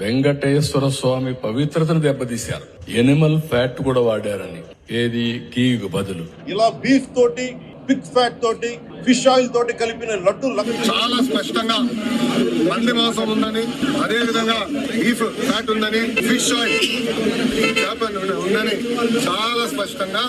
వెంకటేశ్వర స్వామి పవిత్రతను దెబ్బతీశారు. Animal fat కూడా వాడారని. ఏది? గీకు బదులు. ఇలా బీఫ్ తోటి పిగ్ ఫ్యాట్ తోటి ఫిష్ ఆయిల్ తోటి కలిపిన లడ్డు చాలా స్పష్టంగా పంది మాంసం ఉందని అదే విధంగా బీఫ్ ఫ్యాట్ ఉందని ఫిష్ ఆయిల్ ఉందని చాలా స్పష్టంగా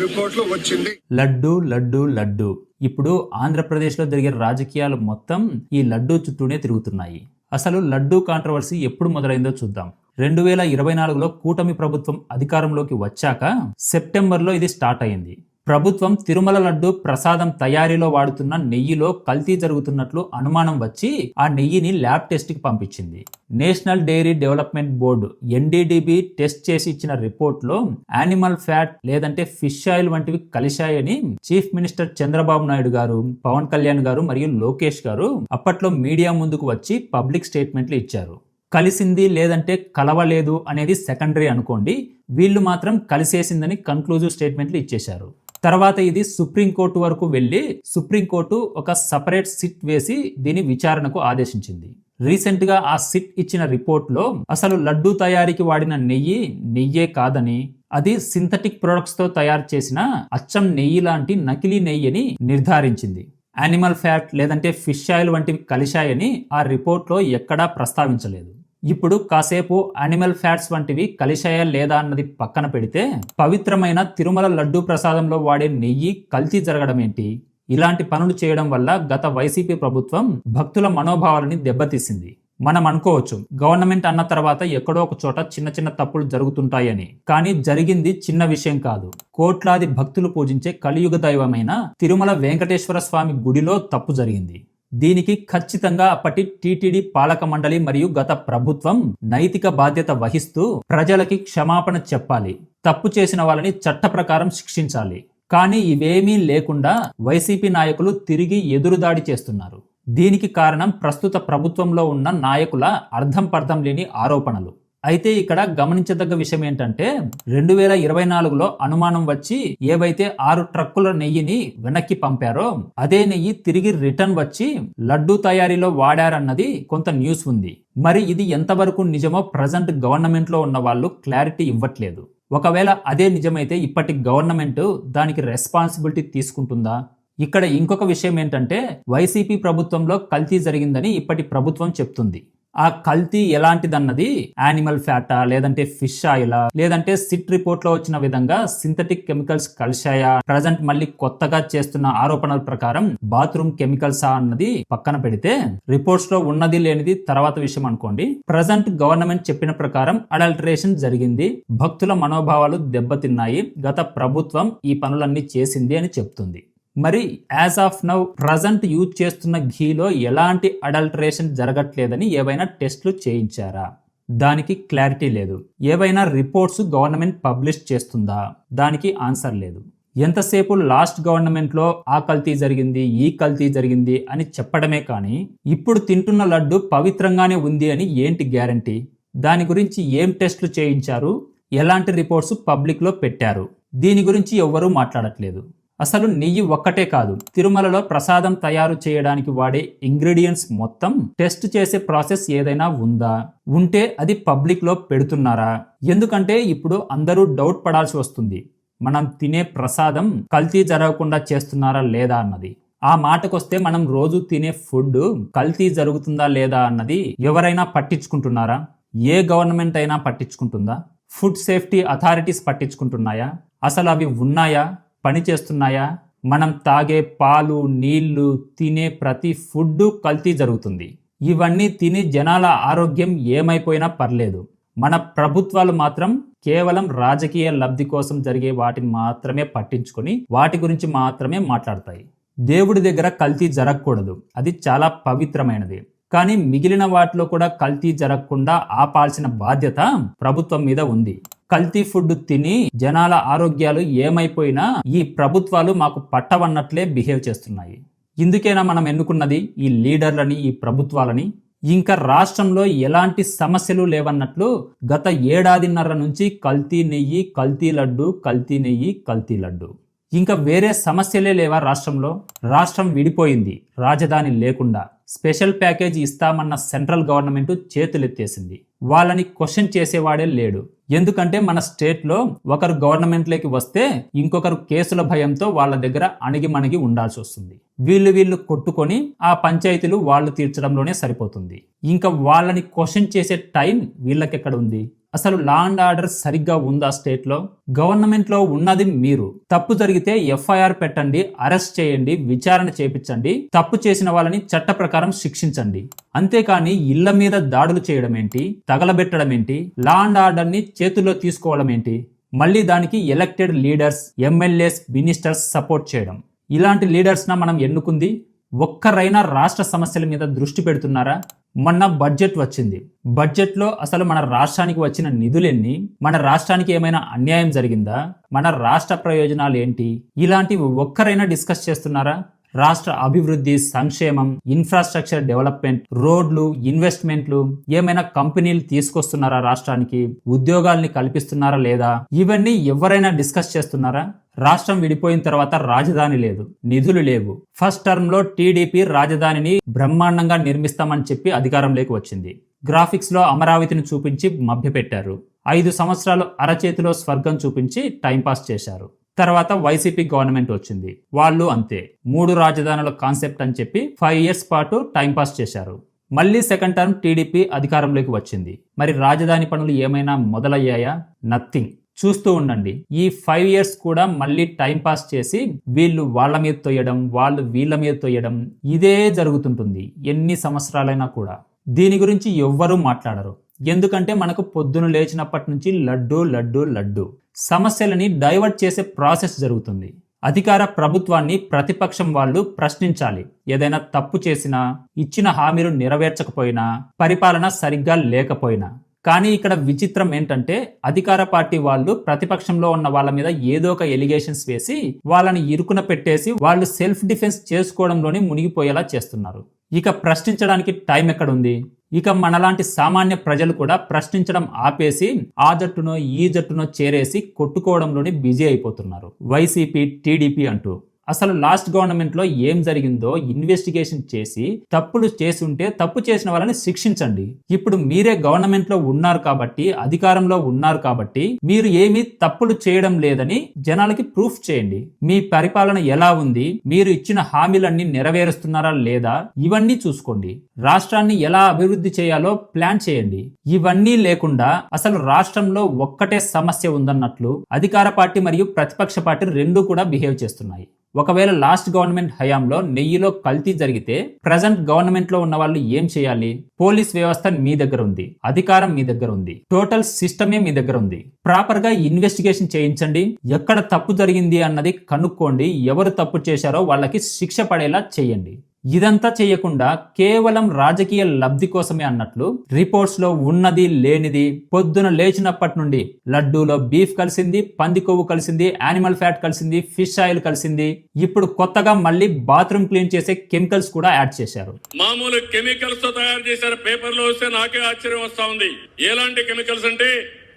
రిపోర్ట్లో వచ్చింది. లడ్డు లడ్డు లడ్డు. ఇప్పుడు ఆంధ్రప్రదేశ్లో జరిగే రాజకీయాలు మొత్తం ఈ లడ్డు చుట్టూనే తిరుగుతున్నాయి. అసలు లడ్డూ కాంట్రవర్సీ ఎప్పుడు మొదలైందో చూద్దాం. రెండు వేల ఇరవై నాలుగులో కూటమి ప్రభుత్వం అధికారంలోకి వచ్చాక సెప్టెంబర్లో ఇది స్టార్ట్ అయింది ప్రభుత్వం తిరుమల లడ్డు ప్రసాదం తయారీలో వాడుతున్న నెయ్యిలో కల్తీ జరుగుతున్నట్లు అనుమానం వచ్చి ఆ నెయ్యిని ల్యాబ్ టెస్ట్కి పంపించింది. National dairy development board NDDB test చేసి ఇచ్చిన రిపోర్ట్లో యానిమల్ ఫ్యాట్ లేదంటే ఫిష్ ఆయిల్ వంటివి కలిశాయని చీఫ్ మినిస్టర్ చంద్రబాబు నాయుడు గారు పవన్ కళ్యాణ్ గారు మరియు లోకేష్ గారు అప్పట్లో మీడియా ముందుకు వచ్చి పబ్లిక్ స్టేట్మెంట్లు ఇచ్చారు. కలిసింది లేదంటే కలవలేదు అనేది సెకండరీ అనుకోండి వీళ్ళు మాత్రం కలిసేసిందని కన్క్లూజివ్ స్టేట్మెంట్లు ఇచ్చేశారు. తర్వాత ఇది సుప్రీంకోర్టు వరకు వెళ్ళి సుప్రీంకోర్టు ఒక సపరేట్ సిట్ వేసి దీని విచారణకు ఆదేశించింది. రీసెంట్గా ఆ సిట్ ఇచ్చిన రిపోర్ట్లో అసలు లడ్డూ తయారీకి వాడిన నెయ్యి నెయ్యే కాదని అది సింథటిక్ ప్రొడక్ట్స్తో తయారు చేసిన అచ్చం నెయ్యి లాంటి నకిలీ నెయ్యిని నిర్ధారించింది. యానిమల్ ఫ్యాట్ లేదంటే ఫిష్ ఆయిల్ వంటివి కలిశాయని ఆ రిపోర్ట్లో ఎక్కడా ప్రస్తావించలేదు. ఇప్పుడు కాసేపు అనిమల్ ఫ్యాట్స్ వంటివి కలిశాయా లేదా అన్నది పక్కన పెడితే పవిత్రమైన తిరుమల లడ్డూ ప్రసాదంలో వాడే నెయ్యి కల్తీ జరగడం ఏంటి? ఇలాంటి పనులు చేయడం వల్ల గత వైసీపీ ప్రభుత్వం భక్తుల మనోభావాలని దెబ్బతీసింది. మనం అనుకోవచ్చు గవర్నమెంట్ అన్న తర్వాత ఎక్కడో ఒక చోట చిన్న చిన్న తప్పులు జరుగుతుంటాయని. కానీ జరిగింది చిన్న విషయం కాదు. కోట్లాది భక్తులు పూజించే కలియుగ దైవమైన తిరుమల వెంకటేశ్వర స్వామి గుడిలో తప్పు జరిగింది. దీనికి ఖచ్చితంగా అప్పటి టీటీడీ పాలక మండలి మరియు గత ప్రభుత్వం నైతిక బాధ్యత వహిస్తూ ప్రజలకి క్షమాపణ చెప్పాలి. తప్పు చేసిన వాళ్ళని చట్ట ప్రకారం శిక్షించాలి. కానీ ఇవేమీ లేకుండా వైసీపీ నాయకులు తిరిగి ఎదురుదాడి చేస్తున్నారు. దీనికి కారణం ప్రస్తుత ప్రభుత్వంలో ఉన్న నాయకుల అర్థం పర్థం లేని ఆరోపణలు. అయితే ఇక్కడ గమనించదగ్గ విషయం ఏంటంటే రెండు వేల ఇరవై నాలుగులో అనుమానం వచ్చి ఏవైతే ఆరు ట్రక్కుల నెయ్యిని వెనక్కి పంపారో అదే నెయ్యి తిరిగి రిటర్న్ వచ్చి లడ్డూ తయారీలో వాడారన్నది కొంత న్యూస్ ఉంది. మరి ఇది ఎంతవరకు నిజమో ప్రజెంట్ గవర్నమెంట్లో ఉన్న వాళ్ళు క్లారిటీ ఇవ్వట్లేదు. ఒకవేళ అదే నిజమైతే ఇప్పటి గవర్నమెంట్ దానికి రెస్పాన్సిబిలిటీ తీసుకుంటుందా? ఇక్కడ ఇంకొక విషయం ఏంటంటే వైసీపీ ప్రభుత్వంలో కల్తీ జరిగిందని ఇప్పటి ప్రభుత్వం చెప్తుంది. ఆ కల్తీ ఎలాంటిదన్నది? యానిమల్ ఫ్యాటా లేదంటే ఫిష్ ఆయిలా? లేదంటే సిట్ రిపోర్ట్లో వచ్చిన విధంగా సింథటిక్ కెమికల్స్ కలిశాయా? ప్రజెంట్ మళ్ళీ కొత్తగా చేస్తున్న ఆరోపణల ప్రకారం బాత్రూమ్ కెమికల్సా అన్నది పక్కన పెడితే రిపోర్ట్స్లో ఉన్నది లేనిది తర్వాత విషయం అనుకోండి. ప్రజెంట్ గవర్నమెంట్ చెప్పిన ప్రకారం అడల్టరేషన్ జరిగింది. భక్తుల మనోభావాలు దెబ్బతిన్నాయి. గత ప్రభుత్వం ఈ పనులన్నీ చేసింది అని చెప్తుంది. మరి as of now present use చేస్తున్న ఘీలో ఎలాంటి అడల్టరేషన్ జరగట్లేదని ఏవైనా టెస్ట్లు చేయించారా? దానికి క్లారిటీ లేదు. ఏవైనా రిపోర్ట్స్ గవర్నమెంట్ పబ్లిష్ చేస్తుందా? దానికి ఆన్సర్ లేదు. ఎంతసేపు లాస్ట్ గవర్నమెంట్లో ఆ కల్తీ జరిగింది ఈ కల్తీ జరిగింది అని చెప్పడమే కానీ ఇప్పుడు తింటున్న లడ్డు పవిత్రంగానే ఉంది అని ఏంటి గ్యారంటీ? దాని గురించి ఏం టెస్ట్లు చేయించారు? ఎలాంటి రిపోర్ట్స్ పబ్లిక్లో పెట్టారు? దీని గురించి ఎవ్వరూ మాట్లాడట్లేదు. అసలు నెయ్యి ఒక్కటే కాదు తిరుమలలో ప్రసాదం తయారు చేయడానికి వాడే ఇంగ్రీడియంట్స్ మొత్తం టెస్ట్ చేసే ప్రాసెస్ ఏదైనా ఉందా? ఉంటే అది పబ్లిక్లో పెడుతున్నారా? ఎందుకంటే ఇప్పుడు అందరూ డౌట్ పడాల్సి వస్తుంది. మనం తినే ప్రసాదం కల్తీ జరగకుండా చేస్తున్నారా లేదా అన్నది. ఆ మాటకొస్తే మనం రోజు తినే ఫుడ్ కల్తీ జరుగుతుందా లేదా అన్నది ఎవరైనా పట్టించుకుంటున్నారా? ఏ గవర్నమెంట్ అయినా పట్టించుకుంటుందా? ఫుడ్ సేఫ్టీ అథారిటీస్ పట్టించుకుంటున్నాయా? అసలు అవి ఉన్నాయా? పని చేస్తున్నాయా మనం తాగే పాలు నీళ్ళు తినే ప్రతి ఫుడ్ కల్తీ జరుగుతుంది. ఇవన్నీ తిని జనాల ఆరోగ్యం ఏమైపోయినా పర్లేదు. మన ప్రభుత్వాలు మాత్రం కేవలం రాజకీయ లబ్ధి కోసం జరిగే వాటిని మాత్రమే పట్టించుకొని వాటి గురించి మాత్రమే మాట్లాడతాయి. దేవుడి దగ్గర కల్తీ జరగకూడదు. అది చాలా పవిత్రమైనది. కానీ మిగిలిన వాటిలో కూడా కల్తీ జరగకుండా ఆపాల్సిన బాధ్యత ప్రభుత్వం మీద ఉంది. కల్తీ ఫుడ్ తిని జనాల ఆరోగ్యాలు ఏమైపోయినా ఈ ప్రభుత్వాలు మాకు పట్టవన్నట్లే బిహేవ్ చేస్తున్నాయి. ఇందుకేనా మనం ఎన్నుకున్నది ఈ లీడర్లని ఈ ప్రభుత్వాలని? ఇంకా రాష్ట్రంలో ఎలాంటి సమస్యలు లేవన్నట్లు గత ఏడాదిన్నర నుంచి కల్తీ నెయ్యి కల్తీ లడ్డు కల్తీ నెయ్యి కల్తీ లడ్డు. ఇంకా వేరే సమస్యలే లేవా రాష్ట్రంలో? రాష్ట్రం విడిపోయింది రాజధాని లేకుండా. స్పెషల్ ప్యాకేజ్ ఇస్తామన్న సెంట్రల్ గవర్నమెంట్ చేతులెత్తేసింది. వాళ్ళని క్వశ్చన్ చేసేవాడే లేడు. ఎందుకంటే మన స్టేట్లో ఒకరు గవర్నమెంట్లోకి వస్తే ఇంకొకరు కేసుల భయంతో వాళ్ళ దగ్గర అణిగిమణిగి ఉండాల్సి వస్తుంది. వీళ్ళు వీళ్ళు కొట్టుకొని ఆ పంచాయతీలు వాళ్ళు తీర్చడంలోనే సరిపోతుంది. ఇంకా వాళ్ళని క్వశ్చన్ చేసే టైం వీళ్ళకెక్కడ ఉంది? అసలు లా అండ్ ఆర్డర్ సరిగ్గా ఉందా స్టేట్లో? గవర్నమెంట్లో ఉన్నది మీరు. తప్పు జరిగితే ఎఫ్ఐఆర్ పెట్టండి అరెస్ట్ చేయండి విచారణ చేపించండి తప్పు చేసిన వాళ్ళని చట్ట ప్రకారం శిక్షించండి. అంతేకాని ఇళ్ళ మీద దాడులు చేయడం ఏంటి తగలబెట్టడం ఏంటి లా అండ్ ఆర్డర్ని చేతుల్లో తీసుకోవడం ఏంటి మళ్ళీ దానికి elected leaders MLAs ministers support చేయడం. ఇలాంటి లీడర్స్న మనం ఎన్నుకుంది? ఒక్కరైనా రాష్ట్ర సమస్యల మీద దృష్టి పెడుతున్నారా? మొన్న బడ్జెట్ వచ్చింది. బడ్జెట్లో అసలు మన రాష్ట్రానికి వచ్చిన నిధులెన్ని మన రాష్ట్రానికి ఏమైనా అన్యాయం జరిగిందా? మన రాష్ట్ర ప్రయోజనాలు ఏంటి ఇలాంటివి ఒక్కరైనా డిస్కస్ చేస్తున్నారా? రాష్ట్ర అభివృద్ధి సంక్షేమం ఇన్ఫ్రాస్ట్రక్చర్ డెవలప్మెంట్ రోడ్లు ఇన్వెస్ట్మెంట్లు ఏమైనా కంపెనీలు తీసుకొస్తున్నారా రాష్ట్రానికి? ఉద్యోగాల్ని కల్పిస్తున్నారా లేదా? ఇవన్నీ ఎవరైనా డిస్కస్ చేస్తున్నారా? రాష్ట్రం విడిపోయిన తర్వాత రాజధాని లేదు నిధులు లేవు. ఫస్ట్ టర్మ్లో టీడీపీ రాజధానిని బ్రహ్మాండంగా నిర్మిస్తామని చెప్పి అధికారంలోకి వచ్చింది. గ్రాఫిక్స్లో అమరావతిని చూపించి మభ్యపెట్టారు. ఐదు సంవత్సరాలు అరచేతిలో స్వర్గం చూపించి టైంపాస్ చేశారు. తర్వాత వైసీపీ గవర్నమెంట్ వచ్చింది. వాళ్ళు అంతే. మూడు రాజధానుల కాన్సెప్ట్ అని చెప్పి ఫైవ్ ఇయర్స్ పాటు టైంపాస్ చేశారు. మళ్ళీ సెకండ్ టర్మ్ టీడీపీ అధికారంలోకి వచ్చింది. మరి రాజధాని పనులు ఏమైనా మొదలయ్యాయా? నథింగ్. చూస్తూ ఉండండి. ఈ ఫైవ్ ఇయర్స్ కూడా మళ్ళీ టైం పాస్ చేసి వీళ్ళు వాళ్ళ మీద తొయ్యడం వాళ్ళు వీళ్ళ మీద తొయ్యడం ఇదే జరుగుతుంటుంది. ఎన్ని సంవత్సరాలైనా కూడా. దీని గురించి ఎవ్వరూ మాట్లాడరు. ఎందుకంటే మనకు పొద్దున లేచినప్పటి నుంచి లడ్డు లడ్డు లడ్డు. సమస్యలని డైవర్ట్ చేసే ప్రాసెస్ జరుగుతుంది. అధికార ప్రభుత్వాన్ని ప్రతిపక్షం వాళ్ళు ప్రశ్నించాలి. ఏదైనా తప్పు చేసినా ఇచ్చిన హామీలు నెరవేర్చకపోయినా పరిపాలన సరిగ్గా లేకపోయినా. కానీ ఇక్కడ విచిత్రం ఏంటంటే అధికార పార్టీ వాళ్ళు ప్రతిపక్షంలో ఉన్న వాళ్ళ మీద ఏదో ఒక ఎలిగేషన్స్ వేసి వాళ్ళని ఇరుకున పెట్టేసి వాళ్ళు సెల్ఫ్ డిఫెన్స్ చేసుకోవడంలోనే మునిగిపోయేలా చేస్తున్నారు. ఇక ప్రశ్నించడానికి టైం ఎక్కడుంది? ఇక మనలాంటి సామాన్య ప్రజలు కూడా ప్రశ్నించడం ఆపేసి ఆ జట్టునో ఈ జట్టునో చేరేసి కొట్టుకోవడంలోనే బిజీ అయిపోతున్నారు. వైసీపీ టీడీపీ అంటూ. అసలు లాస్ట్ గవర్నమెంట్లో ఏం జరిగిందో ఇన్వెస్టిగేషన్ చేసి తప్పులు చేస్తుంటే తప్పు చేసిన వాళ్ళని శిక్షించండి. ఇప్పుడు మీరే గవర్నమెంట్లో ఉన్నారు కాబట్టి అధికారంలో ఉన్నారు కాబట్టి మీరు ఏమీ తప్పులు చేయడం లేదని జనాలకి ప్రూఫ్ చేయండి. మీ పరిపాలన ఎలా ఉంది? మీరు ఇచ్చిన హామీలన్నీ నెరవేరుస్తున్నారా లేదా? ఇవన్నీ చూసుకోండి. రాష్ట్రాన్ని ఎలా అభివృద్ధి చేయాలో ప్లాన్ చేయండి. ఇవన్నీ లేకుండా అసలు రాష్ట్రంలో ఒక్కటే సమస్య ఉందన్నట్లు అధికార పార్టీ మరియు ప్రతిపక్ష పార్టీ రెండు కూడా బిహేవ్ చేస్తున్నాయి. ఒకవేళ లాస్ట్ గవర్నమెంట్ హయాంలో నెయ్యిలో కల్తీ జరిగితే ప్రజెంట్ గవర్నమెంట్లో ఉన్న వాళ్ళు ఏం చేయాలి? పోలీస్ వ్యవస్థ మీ దగ్గర ఉంది అధికారం మీ దగ్గర ఉంది టోటల్ సిస్టమే మీ దగ్గర ఉంది. ప్రాపర్గా ఇన్వెస్టిగేషన్ చేయించండి ఎక్కడ తప్పు జరిగింది అన్నది కనుక్కోండి ఎవరు తప్పు చేశారో వాళ్ళకి శిక్ష పడేలా చేయండి. ఇదంతా చేయకుండా కేవలం రాజకీయ లబ్ధి కోసమే అన్నట్లు రిపోర్ట్స్లో ఉన్నది లేనిది పొద్దున లేచినప్పటి నుండి లడ్డూలో బీఫ్ కలిసింది పంది కొవ్వు కలిసింది యానిమల్ ఫ్యాట్ కలిసింది ఫిష్ ఆయిల్ కలిసింది. ఇప్పుడు కొత్తగా మళ్ళీ బాత్రూమ్ క్లీన్ చేసే కెమికల్స్ కూడా యాడ్ చేశారు. మామూలు కెమికల్స్తో తయారు చేశారు. పేపర్లో వస్తే నాకే ఆశ్చర్యం వస్తా ఉంది. ఎలాంటి కెమికల్స్ అంటే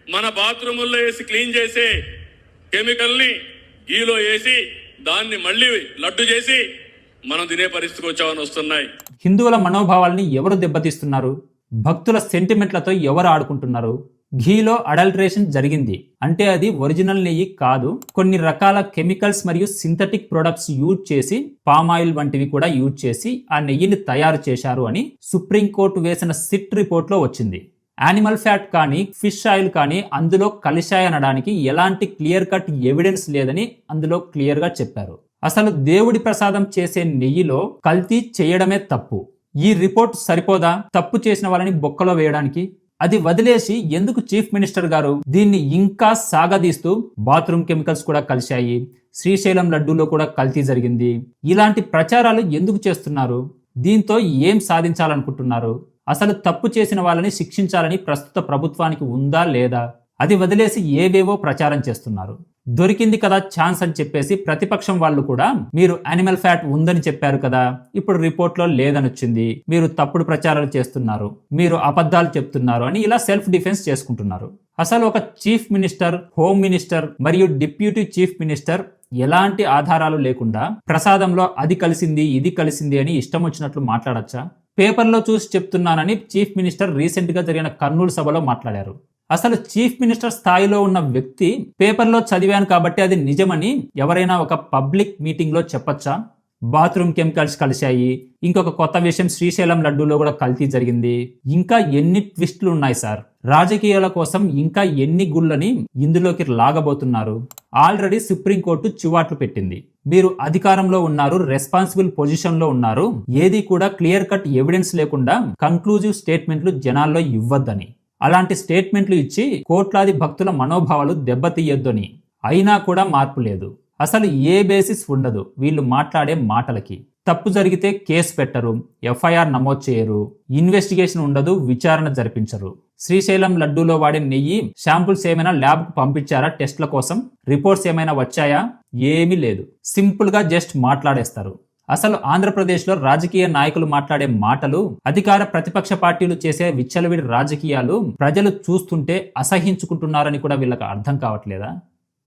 మన బాత్రూముల్లో వేసి క్లీన్ చేసే కెమికల్ని గీలో వేసి దాన్ని మళ్ళీ లడ్డు చేసి మనం తినే పరిస్థితికి వచ్చామని వస్తున్నాయి. హిందువుల మనోభావాల్ని ఎవరు దెబ్బతీస్తున్నారు? భక్తుల సెంటిమెంట్లతో ఎవరు ఆడుకుంటున్నారు? ఘీలో అడల్టరేషన్ జరిగింది. అంటే అది ఒరిజినల్ నెయ్యి కాదు. కొన్ని రకాల కెమికల్స్ మరియు సింథటిక్ ప్రొడక్ట్స్ యూజ్ చేసి పామాయిల్ వంటివి కూడా యూజ్ చేసి ఆ నెయ్యిని తయారు చేశారు అని సుప్రీంకోర్టు వేసిన సిట్ రిపోర్ట్లో వచ్చింది. యానిమల్ ఫ్యాట్ కానీ ఫిష్ ఆయిల్ కానీ అందులో కలిశాయనడానికి ఎలాంటి క్లియర్ కట్ ఎవిడెన్స్ లేదని అందులో క్లియర్గా చెప్పారు. అసలు దేవుడి ప్రసాదం చేసే నెయ్యిలో కల్తీ చేయడమే తప్పు. ఈ రిపోర్ట్ సరిపోదా? తప్పు చేసిన వాళ్ళని బొక్కలో వేయడానికి? అది వదిలేసి ఎందుకు చీఫ్ మినిస్టర్ గారు దీన్ని ఇంకా సాగదీస్తూ బాత్రూమ్ కెమికల్స్ కూడా కలిశాయి? శ్రీశైలం లడ్డూలో కూడా కల్తీ జరిగింది. ఇలాంటి ప్రచారాలు ఎందుకు చేస్తున్నారు? దీంతో ఏం సాధించాలనుకుంటున్నారు? అసలు తప్పు చేసిన వాళ్ళని శిక్షించాలని ప్రస్తుత ప్రభుత్వానికి ఉందా లేదా? అది వదిలేసి ఏవేవో ప్రచారం చేస్తున్నారు. దొరికింది కదా ఛాన్స్ అని చెప్పేసి ప్రతిపక్షం వాళ్ళు కూడా మీరు అనిమల్ ఫ్యాట్ ఉందని చెప్పారు కదా ఇప్పుడు రిపోర్ట్లో లేదని వచ్చింది మీరు తప్పుడు ప్రచారాలు చేస్తున్నారు మీరు అబద్ధాలు చెప్తున్నారు అని ఇలా సెల్ఫ్ డిఫెన్స్ చేసుకుంటున్నారు. అసలు ఒక చీఫ్ మినిస్టర్ హోమ్ మినిస్టర్ మరియు డిప్యూటీ చీఫ్ మినిస్టర్ ఎలాంటి ఆధారాలు లేకుండా ప్రసాదంలో అది కలిసింది ఇది కలిసింది అని ఇష్టం వచ్చినట్లు మాట్లాడచ్చా? పేపర్లో చూసి చెప్తున్నానని చీఫ్ మినిస్టర్ రీసెంట్గా జరిగిన కర్నూలు సభలో మాట్లాడారు. అసలు చీఫ్ మినిస్టర్ స్థాయిలో ఉన్న వ్యక్తి పేపర్లో చదివాను కాబట్టి అది నిజమని ఎవరైనా ఒక పబ్లిక్ మీటింగ్లో చెప్పొచ్చా? బాత్రూమ్ కెమికల్స్ కలిశాయి. ఇంకొక కొత్త విషయం శ్రీశైలం లడ్డూలో కూడా కల్తీ జరిగింది. ఇంకా ఎన్ని ట్విస్టులు ఉన్నాయి సార్? రాజకీయాల కోసం ఇంకా ఎన్ని గుళ్ళని ఇందులోకి లాగబోతున్నారు? ఆల్రెడీ సుప్రీంకోర్టు చివాట్లు పెట్టింది. మీరు అధికారంలో ఉన్నారు రెస్పాన్సిబుల్ పొజిషన్లో ఉన్నారు. ఏది కూడా క్లియర్ కట్ ఎవిడెన్స్ లేకుండా కంక్లూజివ్ స్టేట్మెంట్లు జనాల్లో ఇవ్వద్దని. అలాంటి స్టేట్మెంట్లు ఇచ్చి కోట్లాది భక్తుల మనోభావాలు దెబ్బతీయొద్దని. అయినా కూడా మార్పు లేదు. అసలు ఏ బేసిస్ ఉండదు వీళ్ళు మాట్లాడే మాటలకి. తప్పు జరిగితే కేసు పెట్టరు ఎఫ్ఐఆర్ నమోదు చేయరు ఇన్వెస్టిగేషన్ ఉండదు విచారణ జరిపించరు. శ్రీశైలం లడ్డూలో వాడిన నెయ్యి శాంపుల్స్ ఏమైనా ల్యాబ్కు పంపించారా టెస్ట్ల కోసం? రిపోర్ట్స్ ఏమైనా వచ్చాయా? ఏమీ లేదు. సింపుల్గా జస్ట్ మాట్లాడేస్తారు. అసలు ఆంధ్రప్రదేశ్లో రాజకీయ నాయకులు మాట్లాడే మాటలు అధికార ప్రతిపక్ష పార్టీలు చేసే విచ్చలవిడి రాజకీయాలు ప్రజలు చూస్తుంటే అసహించుకుంటున్నారని కూడా వీళ్ళకి అర్థం కావట్లేదా?